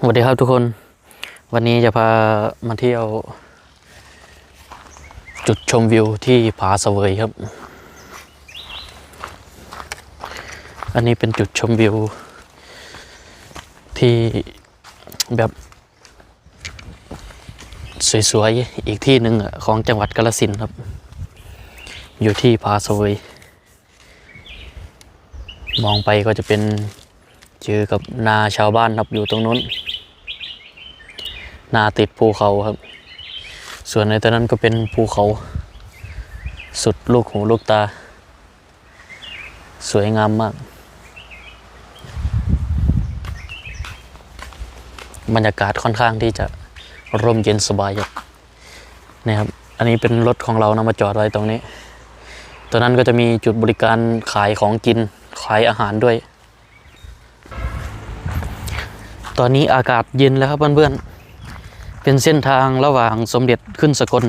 สวัสดีครับทุกคน วันนี้จะพามาเที่ยว จุดชมวิวที่ผาเสวยครับ อันนี้เป็นจุดชมวิว ที่แบบสวยๆ อีกที่หนึ่งของจังหวัดกาฬสินครับ อยู่ที่ผาเสวยมองไปก็จะเป็นเจอกับนาชาวบ้านครับอยู่ตรงนู้น นาติดภูเขาครับ ส่วนในตอนนั้นก็เป็นภูเขา สุดลูกหูลูกตา สวยงามมาก บรรยากาศค่อนข้างที่จะร่มเย็นสบายครับนี่ครับ อันนี้เป็นรถของเรานำมาจอดไว้ตรงนี้ ตอนนั้นก็จะมีจุดบริการขายของกิน ขายอาหารด้วย ตอนนี้อากาศเย็นแล้วครับเพื่อนๆ เป็นเส้นทางระหว่างสมเด็จขึ้นสกล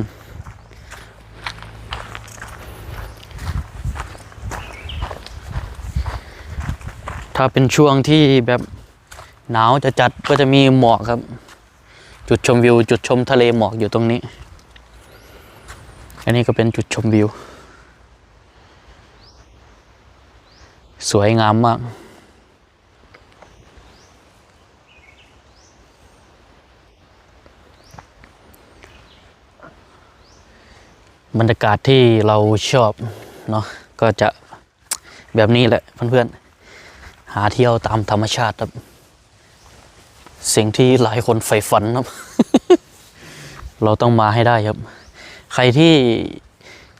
ถ้าเป็นช่วงที่แบบหนาวจะจัดก็จะมีหมอกครับ จุดชมวิว จุดชมทะเลหมอกอยู่ตรงนี้ อันนี้ก็เป็นจุดชมวิว สวยงามมาก บรรยากาศที่เราชอบเนาะก็จะแบบนี้แหละเพื่อนๆ หาเที่ยวตามธรรมชาติครับ สิ่งที่หลายคนใฝ่ฝันครับ เราต้องมาให้ได้ครับ ใครที่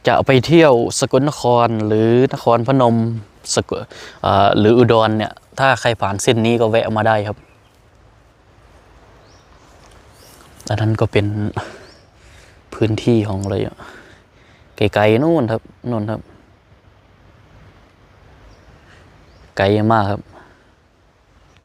จะไปเที่ยวสกลนครหรือนครพนมสกลหรืออุดรเนี่ย ถ้าใครผ่านเส้นนี้ก็แวะมาได้ครับอันนั้นก็เป็นพื้นที่ของเลยอะ ไกลๆนู่นครับนู่นครับ ไกลมากครับ